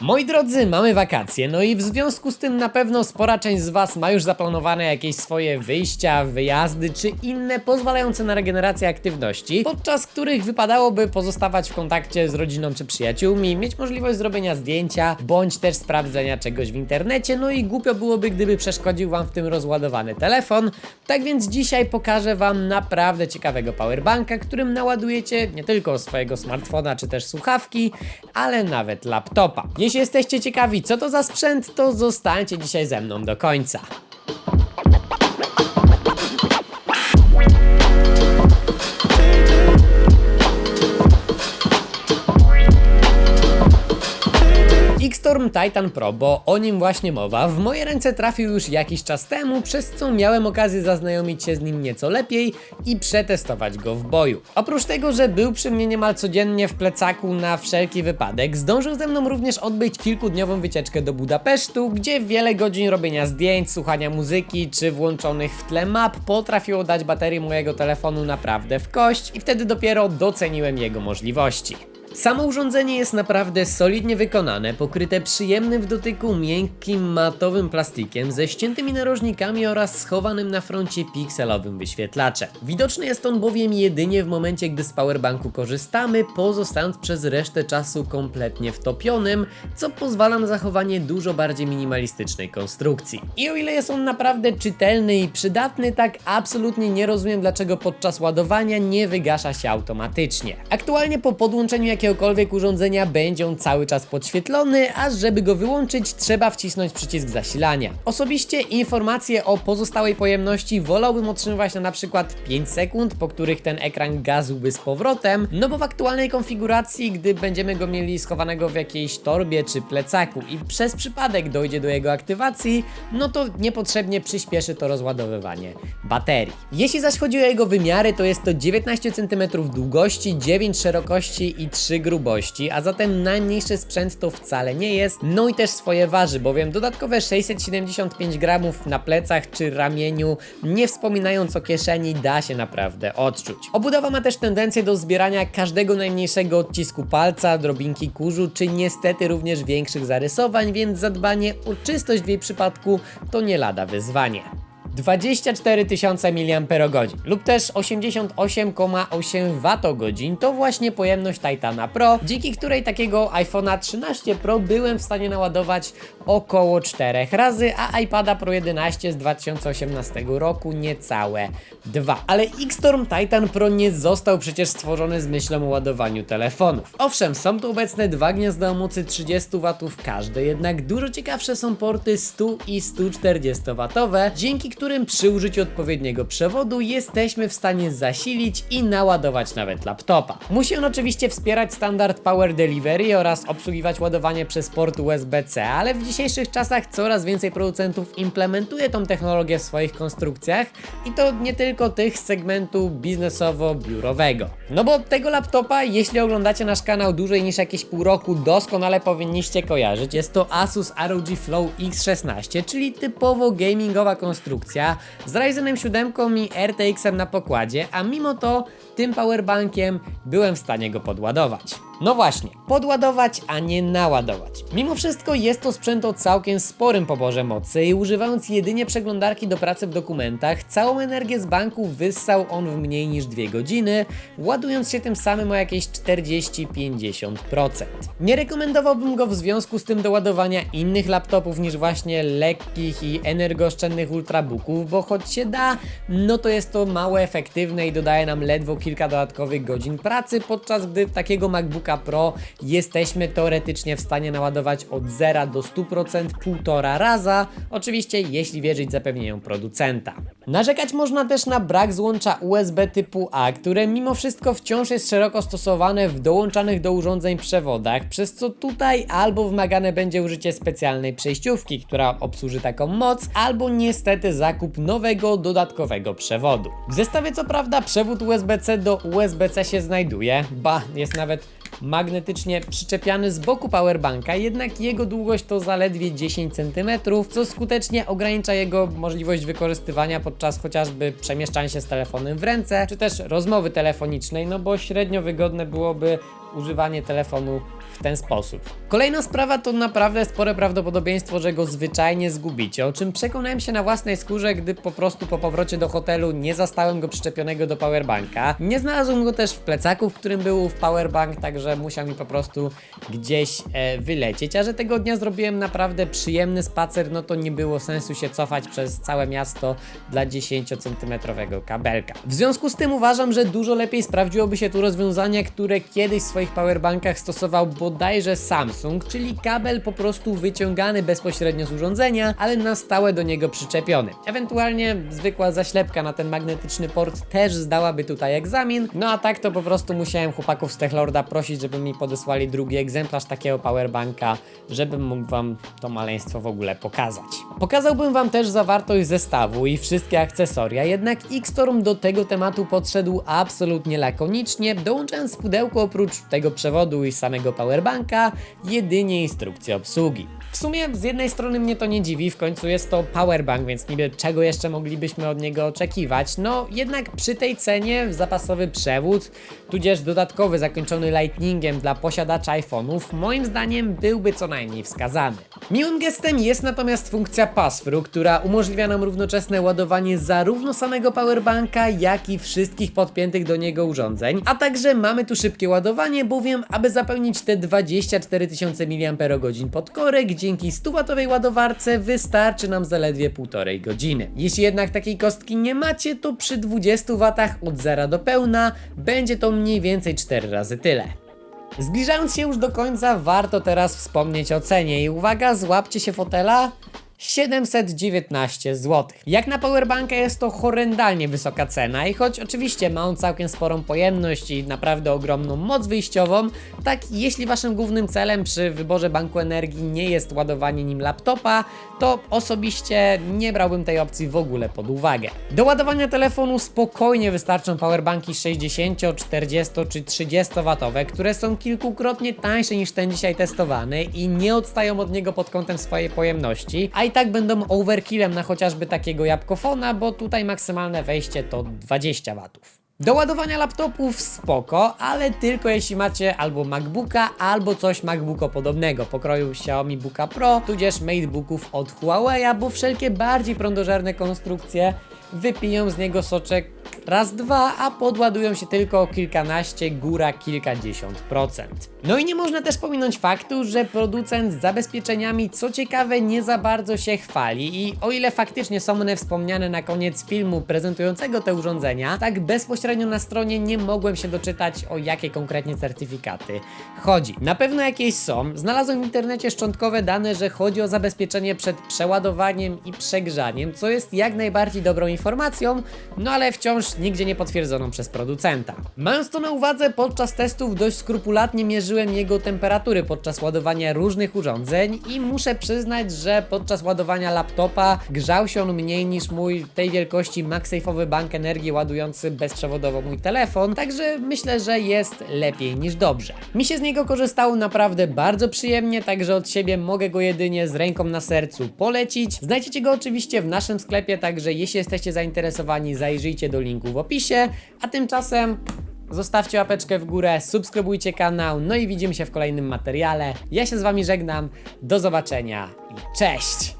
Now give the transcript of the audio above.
Moi drodzy, mamy wakacje, no i w związku z tym na pewno spora część z Was ma już zaplanowane jakieś swoje wyjścia, wyjazdy czy inne pozwalające na regenerację aktywności, podczas których wypadałoby pozostawać w kontakcie z rodziną czy przyjaciółmi, mieć możliwość zrobienia zdjęcia, bądź też sprawdzenia czegoś w internecie, no i głupio byłoby, gdyby przeszkodził Wam w tym rozładowany telefon. Tak więc dzisiaj pokażę Wam naprawdę ciekawego powerbanka, którym naładujecie nie tylko swojego smartfona czy też słuchawki, ale nawet laptopa. Jeśli jesteście ciekawi, co to za sprzęt, to zostańcie dzisiaj ze mną do końca. Titan Pro, bo o nim właśnie mowa, w moje ręce trafił już jakiś czas temu, przez co miałem okazję zaznajomić się z nim nieco lepiej i przetestować go w boju. Oprócz tego, że był przy mnie niemal codziennie w plecaku na wszelki wypadek, zdążył ze mną również odbyć kilkudniową wycieczkę do Budapesztu, gdzie wiele godzin robienia zdjęć, słuchania muzyki czy włączonych w tle map potrafiło dać baterię mojego telefonu naprawdę w kość i wtedy dopiero doceniłem jego możliwości. Samo urządzenie jest naprawdę solidnie wykonane, pokryte przyjemnym w dotyku miękkim matowym plastikiem ze ściętymi narożnikami oraz schowanym na froncie pikselowym wyświetlaczem. Widoczny jest on bowiem jedynie w momencie, gdy z powerbanku korzystamy, pozostając przez resztę czasu kompletnie wtopionym, co pozwala na zachowanie dużo bardziej minimalistycznej konstrukcji. I o ile jest on naprawdę czytelny i przydatny, tak absolutnie nie rozumiem dlaczego podczas ładowania nie wygasza się automatycznie. Aktualnie po podłączeniu jakiegokolwiek urządzenia będzie on cały czas podświetlony, a żeby go wyłączyć trzeba wcisnąć przycisk zasilania. Osobiście informacje o pozostałej pojemności wolałbym otrzymywać na przykład 5 sekund, po których ten ekran gazłby z powrotem, no bo w aktualnej konfiguracji, gdy będziemy go mieli schowanego w jakiejś torbie czy plecaku i przez przypadek dojdzie do jego aktywacji, no to niepotrzebnie przyspieszy to rozładowywanie baterii. Jeśli zaś chodzi o jego wymiary, to jest to 19 cm długości, 9 szerokości i 3 grubości, a zatem najmniejszy sprzęt to wcale nie jest. No i też swoje waży, bowiem dodatkowe 675 gramów na plecach czy ramieniu, nie wspominając o kieszeni, da się naprawdę odczuć. Obudowa ma też tendencję do zbierania każdego najmniejszego odcisku palca, drobinki kurzu, czy niestety również większych zarysowań, więc zadbanie o czystość w jej przypadku to nie lada wyzwanie. 24 tysiące mAh lub też 88,8 Wh to właśnie pojemność Titana Pro, dzięki której takiego iPhone'a 13 Pro byłem w stanie naładować około 4 razy, a iPada Pro 11 z 2018 roku niecałe 2. Ale Xstorm Titan Pro nie został przecież stworzony z myślą o ładowaniu telefonów. Owszem, są tu obecne dwa gniazda o mocy 30 W każde, jednak dużo ciekawsze są porty 100 i 140 W, dzięki którym przy użyciu odpowiedniego przewodu jesteśmy w stanie zasilić i naładować nawet laptopa. Musi on oczywiście wspierać standard Power Delivery oraz obsługiwać ładowanie przez port USB-C, ale w dzisiejszych czasach coraz więcej producentów implementuje tą technologię w swoich konstrukcjach i to nie tylko tych z segmentu biznesowo-biurowego. No bo tego laptopa, jeśli oglądacie nasz kanał dłużej niż jakieś pół roku, doskonale powinniście kojarzyć. Jest to Asus ROG Flow X16, czyli typowo gamingowa konstrukcja z Ryzenem 7 i RTX-em na pokładzie, a mimo to tym powerbankiem byłem w stanie go podładować. No właśnie, podładować, a nie naładować. Mimo wszystko jest to sprzęt o całkiem sporym poborze mocy i używając jedynie przeglądarki do pracy w dokumentach, całą energię z banku wyssał on w mniej niż 2 godziny, ładując się tym samym o jakieś 40-50%. Nie rekomendowałbym go w związku z tym do ładowania innych laptopów niż właśnie lekkich i energooszczędnych ultrabooków, bo choć się da, no to jest to mało efektywne i dodaje nam ledwo kilka dodatkowych godzin pracy, podczas gdy takiego MacBooka Pro jesteśmy teoretycznie w stanie naładować od 0 do 100% półtora raza, oczywiście jeśli wierzyć zapewnieniom producenta. Narzekać można też na brak złącza USB typu A, które mimo wszystko wciąż jest szeroko stosowane w dołączanych do urządzeń przewodach, przez co tutaj albo wymagane będzie użycie specjalnej przejściówki, która obsłuży taką moc, albo niestety zakup nowego dodatkowego przewodu. W zestawie co prawda przewód USB-C do USB-C się znajduje, ba, jest nawet magnetycznie przyczepiany z boku powerbanka, jednak jego długość to zaledwie 10 cm, co skutecznie ogranicza jego możliwość wykorzystywania podczas chociażby przemieszczania się z telefonem w ręce, czy też rozmowy telefonicznej, no bo średnio wygodne byłoby używanie telefonu w ten sposób. Kolejna sprawa to naprawdę spore prawdopodobieństwo, że go zwyczajnie zgubicie, o czym przekonałem się na własnej skórze, gdy po prostu po powrocie do hotelu nie zastałem go przyczepionego do powerbanka. Nie znalazłem go też w plecaku, w którym był w powerbank, także musiał mi po prostu gdzieś e, wylecieć. A że tego dnia zrobiłem naprawdę przyjemny spacer, no to nie było sensu się cofać przez całe miasto dla 10-centymetrowego kabelka. W związku z tym uważam, że dużo lepiej sprawdziłoby się tu rozwiązanie, które kiedyś w swoich powerbankach stosował bodajże Samsung, czyli kabel po prostu wyciągany bezpośrednio z urządzenia, ale na stałe do niego przyczepiony. Ewentualnie zwykła zaślepka na ten magnetyczny port też zdałaby tutaj egzamin, no a tak to po prostu musiałem chłopaków z Techlorda prosić, żeby mi podesłali drugi egzemplarz takiego powerbanka, żebym mógł wam to maleństwo w ogóle pokazać. Pokazałbym wam też zawartość zestawu i wszystkie akcesoria, jednak Xtorm do tego tematu podszedł absolutnie lakonicznie, dołączając w pudełku oprócz tego przewodu i samego powerbanka jedynie instrukcję obsługi. W sumie z jednej strony mnie to nie dziwi, w końcu jest to powerbank, więc niby czego jeszcze moglibyśmy od niego oczekiwać. No jednak przy tej cenie zapasowy przewód, tudzież dodatkowy zakończony lightningiem dla posiadacza iPhone'ów, moim zdaniem byłby co najmniej wskazany. Miłym gestem jest natomiast funkcja pass-through, która umożliwia nam równoczesne ładowanie zarówno samego powerbanka, jak i wszystkich podpiętych do niego urządzeń, a także mamy tu szybkie ładowanie, bowiem aby zapełnić te 24 tysiące mAh pod korek, dzięki 100W ładowarce wystarczy nam zaledwie 1,5 godziny. Jeśli jednak takiej kostki nie macie, to przy 20 W od zera do pełna będzie to mniej więcej 4 razy tyle. Zbliżając się już do końca, warto teraz wspomnieć o cenie i uwaga, złapcie się fotela. 719 zł. Jak na powerbanka jest to horrendalnie wysoka cena i choć oczywiście ma on całkiem sporą pojemność i naprawdę ogromną moc wyjściową, tak jeśli waszym głównym celem przy wyborze banku energii nie jest ładowanie nim laptopa, to osobiście nie brałbym tej opcji w ogóle pod uwagę. Do ładowania telefonu spokojnie wystarczą powerbanki 60, 40 czy 30 watowe, które są kilkukrotnie tańsze niż ten dzisiaj testowany i nie odstają od niego pod kątem swojej pojemności, a i tak będą overkillem na chociażby takiego jabłkofona, bo tutaj maksymalne wejście to 20 watów. Do ładowania laptopów spoko, ale tylko jeśli macie albo MacBooka, albo coś MacBooka podobnego, pokroju Xiaomi Booka Pro, tudzież MateBooków od Huawei'a, bo wszelkie bardziej prądożerne konstrukcje wypiją z niego soczek raz, dwa, a podładują się tylko o kilkanaście, góra kilkadziesiąt procent. No i nie można też pominąć faktu, że producent z zabezpieczeniami, co ciekawe, nie za bardzo się chwali i o ile faktycznie są one wspomniane na koniec filmu prezentującego te urządzenia, tak bezpośrednio na stronie nie mogłem się doczytać o jakie konkretnie certyfikaty chodzi. Na pewno jakieś są. Znalazłem w internecie szczątkowe dane, że chodzi o zabezpieczenie przed przeładowaniem i przegrzaniem, co jest jak najbardziej dobrą informacją, no ale wciąż nigdzie nie potwierdzoną przez producenta. Mając to na uwadze, podczas testów dość skrupulatnie mierzyłem jego temperatury podczas ładowania różnych urządzeń i muszę przyznać, że podczas ładowania laptopa grzał się on mniej niż mój tej wielkości MagSafe'owy bank energii ładujący bezprzewodowo mój telefon, także myślę, że jest lepiej niż dobrze. Mi się z niego korzystało naprawdę bardzo przyjemnie, także od siebie mogę go jedynie z ręką na sercu polecić. Znajdziecie go oczywiście w naszym sklepie, także jeśli jesteście zainteresowani, zajrzyjcie do linku w opisie, a tymczasem zostawcie łapeczkę w górę, subskrybujcie kanał, no i widzimy się w kolejnym materiale. Ja się z wami żegnam, do zobaczenia i cześć!